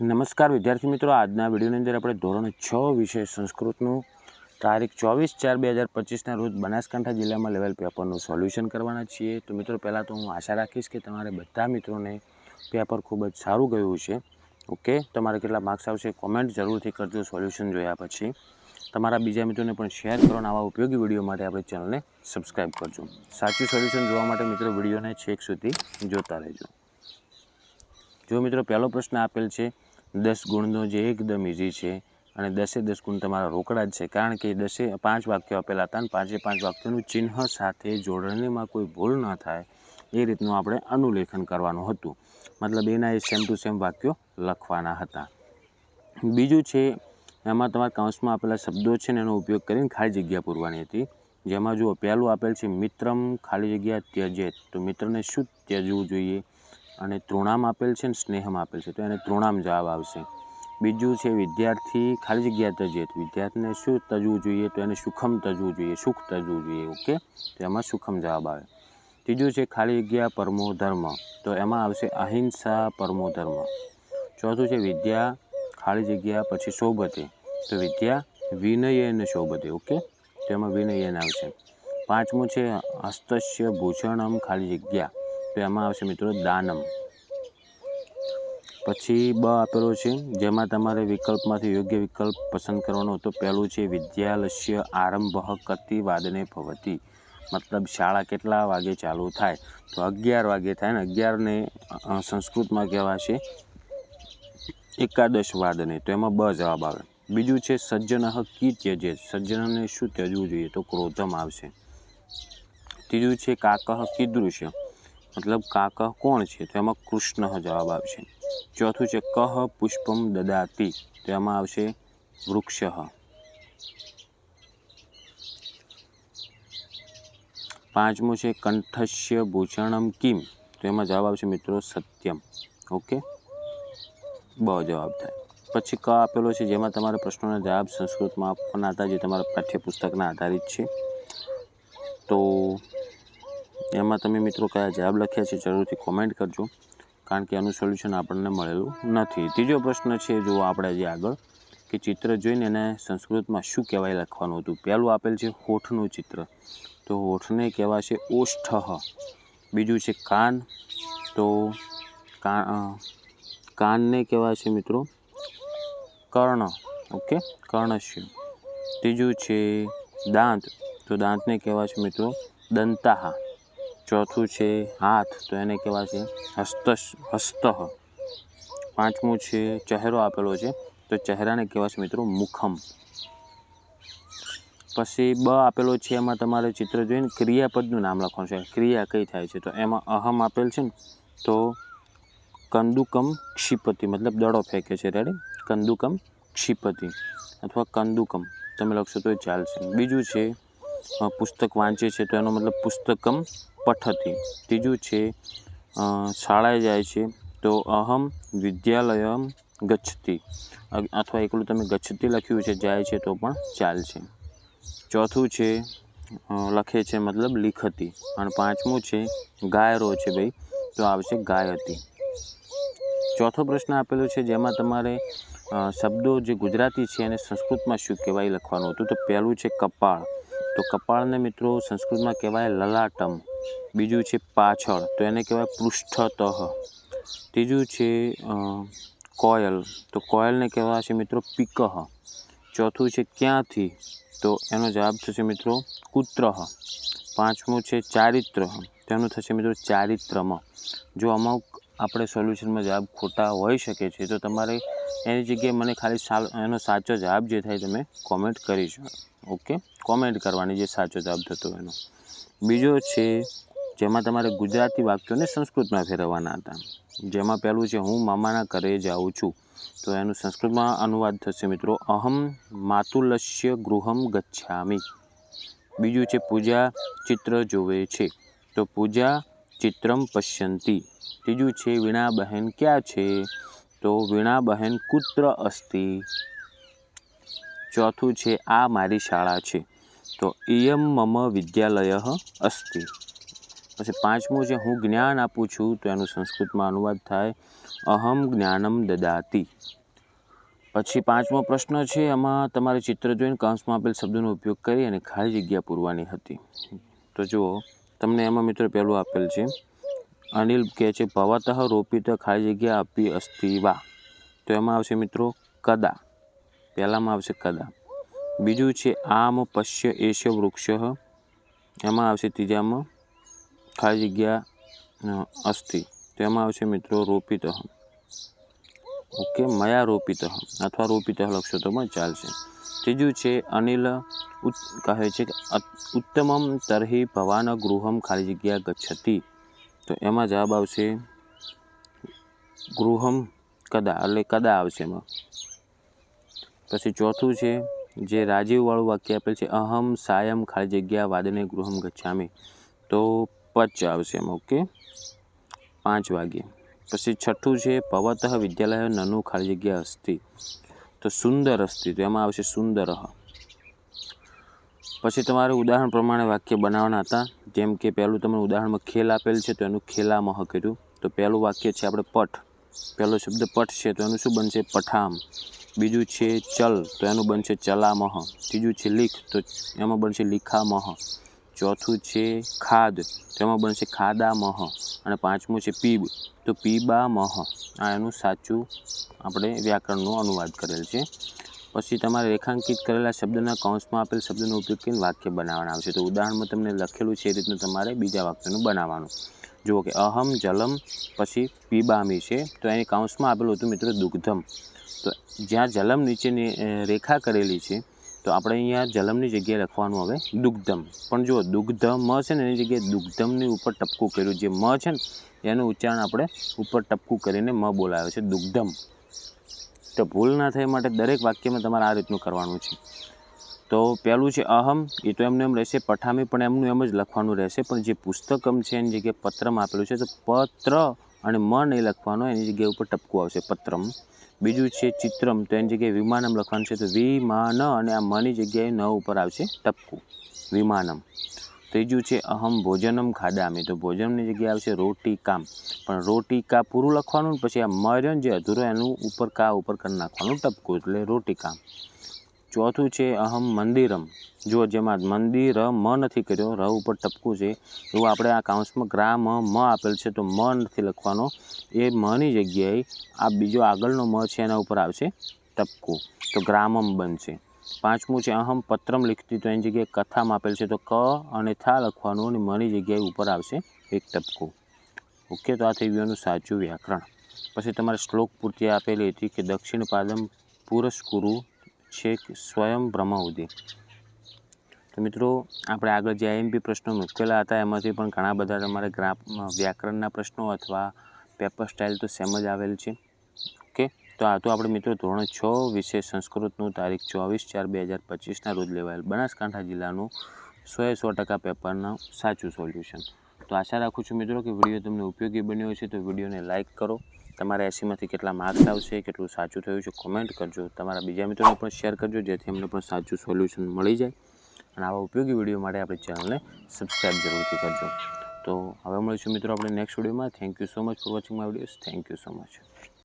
નમસ્કાર વિદ્યાર્થી મિત્રો, આજના વિડીયોની અંદર આપણે ધોરણ છ વિષય સંસ્કૃતનું તારીખ ચોવીસ ચાર બે હજાર પચીસના રોજ બનાસકાંઠા જિલ્લામાં લેવલ પેપરનું સોલ્યુશન કરવાના છીએ. તો મિત્રો, પહેલાં તો હું આશા રાખીશ કે તમારે બધા મિત્રોને પેપર ખૂબ જ સારું ગયું છે ઓકે? તમારે કેટલા માર્ક્સ આવશે કોમેન્ટ જરૂરથી કરજો સોલ્યુશન જોયા પછી. તમારા બીજા મિત્રોને પણ શેર કરો અને આવા ઉપયોગી વીડિયો માટે આપણી ચેનલને સબસ્ક્રાઈબ કરજો. સાચું સોલ્યુશન જોવા માટે મિત્રો વિડીયોને છેક સુધી જોતા રહેજો. જો મિત્રો, પહેલો પ્રશ્ન આપેલ છે દસ ગુણનો જે એકદમ ઇઝી છે અને દસે દસ ગુણ તમારા રોકડા જ છે. કારણ કે દસે પાંચ વાક્યો આપેલા હતા અને પાંચે પાંચ વાક્યોનું ચિહ્ન સાથે જોડણીમાં કોઈ ભૂલ ન થાય એ રીતનું આપણે અનુલેખન કરવાનું હતું. મતલબ એના એ સેમ ટુ સેમ વાક્યો લખવાના હતા. બીજું છે, એમાં તમારા કાઉન્સમાં આપેલા શબ્દો છે ને એનો ઉપયોગ કરીને ખાલી જગ્યા પૂરવાની હતી. જેમાં જુઓ, પહેલું આપેલ છે, મિત્રમ ખાલી જગ્યા ત્યજે તો મિત્રને શું ત્યજવું જોઈએ? અને તૃણામ આપેલ છે ને સ્નેહમ આપેલ છે, તો એને તૃણામ જવાબ આવશે. બીજું છે વિદ્યાર્થી ખાલી જગ્યા તજેત વિદ્યાર્થીને શું તજવું જોઈએ? તો એને સુખમ તજવું જોઈએ, સુખ તજવું જોઈએ, ઓકે? તો એમાં સુખમ જવાબ આવે. ત્રીજું છે ખાલી જગ્યા પરમો ધર્મ, તો એમાં આવશે અહિંસા પરમો ધર્મ. ચોથું છે વિદ્યા ખાલી જગ્યા પછી શોભતે તો વિદ્યા વિનયન શોભતે ઓકે? તો એમાં વિનયન આવશે. પાંચમું છે હસ્તસ્ય ભૂષણમ ખાલી જગ્યા તો એમાં આવશે મિત્રો દાનમ. પછી બ આપેલો છે, જેમાં તમારે વિકલ્પમાંથી યોગ્ય વિકલ્પ પસંદ કરવાનો તો પહેલું છે, વિદ્યાલસ્ય આરંભ કતિ વાદને ભવતી. મતલબ શાળા કેટલા વાગે ચાલુ થાય? તો અગિયાર વાગે થાય ને, અગિયારને સંસ્કૃતમાં કહેવાશે એકાદશ વાદને. તો એમાં બ જવાબ આવે. બીજું છે, સજ્જન કી ત્યજે. સજ્જનને શું ત્યજવું જોઈએ? તો ક્રોધમ આવશે. ત્રીજું છે કાકહ કીદૃશ્ય મતલબ કાકહ કોણ છે? તો એમાં કૃષ્ણ જવાબ આવશે. ચોથું છે, કહ પુષ્પમ દદાતી. તો એમાં આવશે વૃક્ષ પાંચમું છે, કંઠસ્ય ભૂષણમ કિમ. તો એમાં જવાબ આવશે મિત્રો સત્યમ. ઓકે? બ જવાબ થાય. પછી ક આપેલો છે, જેમાં તમારા પ્રશ્નોના જવાબ સંસ્કૃતમાં આપવાના હતા, જે તમારા પાઠ્યપુસ્તકના આધારિત છે. તો એમાં તમે મિત્રો કયા જવાબ લખ્યા છે જરૂરથી કોમેન્ટ કરજો. કારણ કે આનું સોલ્યુશન આપણને મળેલું નથી. ત્રીજો પ્રશ્ન છે જો આપણે જે આગળ કે ચિત્ર જોઈને એને સંસ્કૃતમાં શું કહેવાય લખવાનું હતું. પહેલું આપેલ છે, હોઠનું ચિત્ર. તો હોઠને કહેવાશે ઓષ્ઠ. બીજું છે, કાન. તો કાન કાનને કહેવાશે મિત્રો કર્ણ. ઓકે? કર્ણશ્ય. ત્રીજું છે, દાંત. તો દાંતને કહેવાશે મિત્રો દંતાહ. ચોથું છે હાથ, તો એને કહેવાશે હસ્ત હસ્ત. પાંચમું છે ચહેરો આપેલો છે, તો ચહેરાને કહેવાશે મિત્રો મુખમ. પછી બ આપેલો છે, એમાં તમારે ચિત્ર જોઈને ક્રિયાપદનું નામ લખવાનું છે. ક્રિયા કઈ થાય છે? તો એમાં અહમ આપેલ છે ને, તો કંદુકમ ક્ષિપતિ, મતલબ દડો ફેંકે છે. રેડી કંદુકમ ક્ષિપતિ અથવા કંદુકમ. તમે લખશો તો ચાલશે. બીજું છે પુસ્તક વાંચે છે તો એનો મતલબ પુસ્તકમ પઠતી. ત્રીજું છે શાળાએ જાય છે તો અહમ વિદ્યાલયમ ગચ્છતી. અથવા એકલું તમે ગચ્છતી લખ્યું છે, જાય છે તો પણ ચાલશે. ચોથું છે લખે છે મતલબ લિખતી. અને પાંચમું છે, ગાયરો છે ભાઈ, તો આવશે ગાયતી. ચોથો પ્રશ્ન આપેલો છે, જેમાં તમારે શબ્દો જે ગુજરાતી છે એને સંસ્કૃતમાં શું કહેવાય લખવાનું હતું? તો પહેલું છે કપાળ. તો કપાળને મિત્રો સંસ્કૃતમાં કહેવાય લલાટમ. બીજું છે પાછળ, તો એને કહેવાય પૃષ્ઠતઃ. ત્રીજું છે કોયલ, તો કોયલને કહેવાશે મિત્રો પિકહ. ચોથું છે ક્યાંથી, તો એનો જવાબ થશે મિત્રો કુત્રહ. પાંચમું છે ચારિત્ર તેનું થશે મિત્રો ચારિત્રમ જો અમુક આપણે સોલ્યુશનમાં જવાબ ખોટા હોઈ શકે છે, તો તમારે એની જગ્યાએ મને ખાલી સા એનો સાચો જવાબ જે થાય તમે કોમેન્ટ કરી શકો. ઓકે? કોમેન્ટ કરવાની જે સાચો જવાબ થતો એનો. બીજો છે, જેમાં તમારે ગુજરાતી વાક્યોને સંસ્કૃતમાં ફેરવવાના હતા. જેમાં પહેલું છે, હું મામાના ઘરે જાઉં છું. તો એનું સંસ્કૃતમાં અનુવાદ થશે મિત્રો, અહમ માતુલસ્ય ગૃહમ ગચ્છામી. બીજું છે, પૂજા ચિત્ર જોવે છે. તો પૂજા ચિત્રમ પશ્યંતી. ત્રીજું છે વીણાબહેન ક્યાં છે? તો વીણાબહેન કુત્ર અસ્તિ. ચોથું છે, આ મારી શાળા છે. તો ઇયમ મમ વિદ્યાલય અસ્તિ. પછી પાંચમું છે, હું જ્ઞાન આપું છું, તો એનું સંસ્કૃતમાં અનુવાદ થાય, અહમ જ્ઞાનમ દદાતી. પછી પાંચમો પ્રશ્ન છે એમાં તમારે ચિત્ર જોઈને કૌંસમાં આપેલ શબ્દોનો ઉપયોગ કરી અને ખાલી જગ્યા પૂરવાની હતી. તો જુઓ, તમને એમાં મિત્રો પહેલું આપેલ છે, અનિલ કહે છે, ભવતઃ રોપિત ખાલી જગ્યા આપી અસ્તિ વા. તો એમાં આવશે મિત્રો, કદા. પહેલામાં આવશે કદા. બીજું છે આમ પશ્ય એશ્ય વૃક્ષ. એમાં આવશે ત્રીજામાં ખાલી જગ્યા અસ્થિ. તો એમાં આવશે મિત્રો રોપિત. ઓકે, મયા રોપિત અથવા રોપિત લખશો તો પણ ચાલશે. ત્રીજું છે અનિલ કહે છે કે ઉત્તમમ તરહી ભવાન ગૃહમ ખાલી જગ્યા ગચ્છતી. તો એમાં જવાબ આવશે ગૃહમ કદા, એટલે કદા આવશે એમાં. પછી ચોથું છે, જે રાજીવવાળું વાક્ય આપેલ છે, અહમ સાયમ ખાલી જગ્યા વાદને ગૃહમ ગચ્છામી. તો પચ આવશે એમ, ઓકે? પાંચ વાગે પછી છઠ્ઠું છે, પવતઃ વિદ્યાલય નનું ખાલી જગ્યા અસ્થિ તો સુંદર અસ્થિ તો એમાં આવશે સુંદર. પછી તમારે ઉદાહરણ પ્રમાણે વાક્ય બનાવવાના હતા, જેમ કે પહેલું તમને ઉદાહરણમાં ખેલ આપેલ છે, તો એનું ખેલામહ કર્યું. તો પહેલું વાક્ય છે આપણે પઠ. પહેલો શબ્દ પઠ છે, તો એનું શું બનશે? પઠામ. બીજું છે ચલ, તો એનું બનશે ચલામહ. ત્રીજું છે લીખ, તો એમાં બનશે લીખામહ. ચોથું છે ખાદ, તો એમાં બનશે ખાદામહ. અને પાંચમું છે પીબ, તો પીબામહ. આ એનું સાચું આપણે વ્યાકરણનું અનુવાદ કરેલ છે. પછી તમારે રેખાંકિત કરેલા શબ્દના કૌંસમાં આપેલ શબ્દનો ઉપયોગ કરીને વાક્ય બનાવવાના આવશે. તો ઉદાહરણમાં તમને લખેલું છે એ રીતનું તમારે બીજા વાક્યનું બનાવવાનું. જુઓ કે અહમ, જલમ, પછી પીબામી છે. તો એની કૌંસમાં આપેલું હતું મિત્રો દુગ્ધમ. તો જ્યાં જલમ નીચેની રેખા કરેલી છે, તો આપણે અહીંયા જલમની જગ્યાએ લખવાનું હવે દુગ્ધમ. પણ જો દુગ્ધમ છે ને, એની જગ્યાએ દુગ્ધમની ઉપર ટપકું કર્યું. જે મ છે ને, એનું ઉચ્ચારણ આપણે ઉપર ટપકું કરીને મ બોલાવે છે, દુગ્ધમ. તો ભૂલ ના થાય માટે દરેક વાક્યમાં તમારે આ રીતનું કરવાનું છે. તો પહેલું છે અહમ, એ તો એમને એમ રહેશે પઠામી, પણ એમનું એમ જ લખવાનું રહેશે. પણ જે પુસ્તકમ છે, એની જગ્યાએ પત્રમ આપેલું છે, તો પત્ર અને મ નહીં લખવાનો, એની જગ્યાએ ઉપર ટપકું આવશે, પત્રમ. બીજું છે ચિત્રમ, તો એની જગ્યાએ વિમાનમ લખવાનું છે, તો વિમાન અને આ મની જગ્યાએ ન ઉપર આવશે ટપકું, વિમાનમ. ત્રીજું છે અહમ ભોજનમ ખાદામી તો ભોજનની જગ્યાએ આવશે રોટી કામ. પણ રોટી કા પૂરું લખવાનું પછી આ મર્યન જે અધૂરો એનું ઉપર કા ઉપર કરી નાખવાનું, ટપકું, એટલે રોટી કામ. ચોથું છે અહમ મંદિરમ. જો જેમાં મંદિર મ નથી કર્યો ર ઉપર ટપકું છે. એવું આપણે આ કાઉન્સમાં ગ્રામ મ આપેલ છે, તો મ નથી લખવાનો. એ મની જગ્યાએ આ બીજો આગળનો મ છે, એના ઉપર આવશે ટપકું. તો ગ્રામમ બનશે. પાંચમું છે અહમ પત્રમ લખતી, તો એની જગ્યાએ કથામાં આપેલ છે, તો ક અને થા લખવાનું અને મની જગ્યાએ ઉપર આવશે એક ટપકું. ઓકે, તો આ થઈ ગયું સાચું વ્યાકરણ. પછી તમારે શ્લોક પૂર્તિ આપેલી હતી કે દક્ષિણ પાદમ પુરસ્કુરુ છેક સ્વયં બ્રહ્મઉદે તો મિત્રો, આપણે આગળ જે આઈએમપી પ્રશ્નો મૂકેલા હતા, એમાંથી પણ ઘણા બધા તમારે ગ્રાફ વ્યાકરણના પ્રશ્નો અથવા પેપર સ્ટાઇલ તો સેમ જ આવેલ છે. ઓકે? તો આ તો આપણે મિત્રો ધોરણ છ વિશે સંસ્કૃતનું તારીખ ચોવીસ ચાર બે હજાર પચીસના રોજ લેવાયેલ બનાસકાંઠા જિલ્લાનું સો એ સો ટકા પેપરનું સાચું સોલ્યુશન. તો આશા રાખું છું મિત્રો કે વીડિયો તમને ઉપયોગી બન્યો છે તો વિડીયોને લાઇક કરો તમારા એસીમાંથી કેટલા માર્ક્સ આવશે, કેટલું સાચું થયું છે કોમેન્ટ કરજો. તમારા બીજા મિત્રોને પણ શેર કરજો, જેથી અમને પણ સાચું સોલ્યુશન મળી જાય. અને આવા ઉપયોગી વીડિયો માટે આપણી ચેનલને સબસ્ક્રાઈબ જરૂરથી કરજો. તો હવે મળીશું મિત્રો આપણે નેક્સ્ટ વિડીયોમાં thank you so much for watching my videos thank you so much